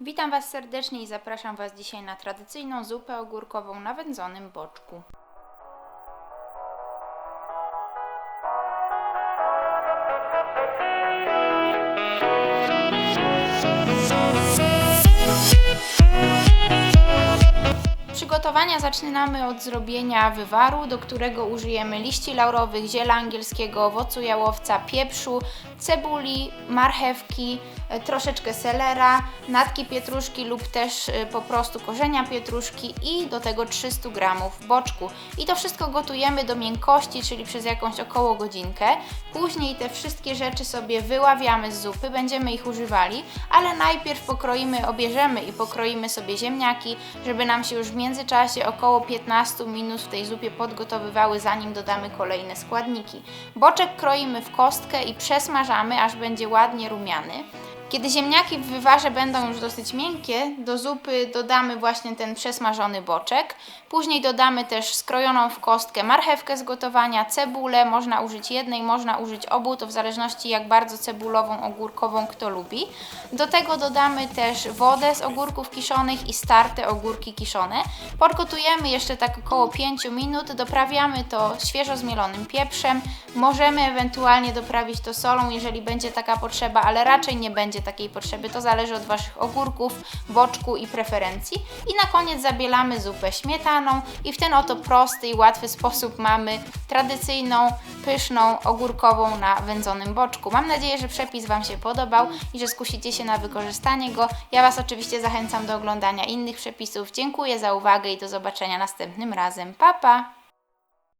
Witam Was serdecznie i zapraszam Was dzisiaj na tradycyjną zupę ogórkową na wędzonym boczku. Przygotowania zaczynamy od zrobienia wywaru, do którego użyjemy liści laurowych, ziela angielskiego, owocu jałowca, pieprzu, cebuli, marchewki, e, troszeczkę selera, natki pietruszki lub też e, po prostu korzenia pietruszki i do tego 300 g boczku. I to wszystko gotujemy do miękkości, czyli przez jakąś około godzinkę. Później te wszystkie rzeczy sobie wyławiamy z zupy, będziemy ich używali, ale najpierw pokroimy, obierzemy i pokroimy sobie ziemniaki, żeby nam się już w około 15 minut w tej zupie podgotowywały, zanim dodamy kolejne składniki. Boczek kroimy w kostkę i przesmażamy, aż będzie ładnie rumiany. Kiedy ziemniaki w wywarze będą już dosyć miękkie, do zupy dodamy właśnie ten przesmażony boczek. Później dodamy też skrojoną w kostkę marchewkę z gotowania, cebulę, można użyć jednej, można użyć obu, to w zależności jak bardzo cebulową, ogórkową kto lubi. Do tego dodamy też wodę z ogórków kiszonych i starte ogórki kiszone. Podgotujemy jeszcze tak około 5 minut, doprawiamy to świeżo zmielonym pieprzem. Możemy ewentualnie doprawić to solą, jeżeli będzie taka potrzeba, ale raczej nie będzie takiej potrzeby. To zależy od Waszych ogórków, boczku i preferencji. I na koniec zabielamy zupę śmietaną i w ten oto prosty i łatwy sposób mamy tradycyjną, pyszną, ogórkową na wędzonym boczku. Mam nadzieję, że przepis Wam się podobał i że skusicie się na wykorzystanie go. Ja Was oczywiście zachęcam do oglądania innych przepisów. Dziękuję za uwagę i do zobaczenia następnym razem. Pa, pa!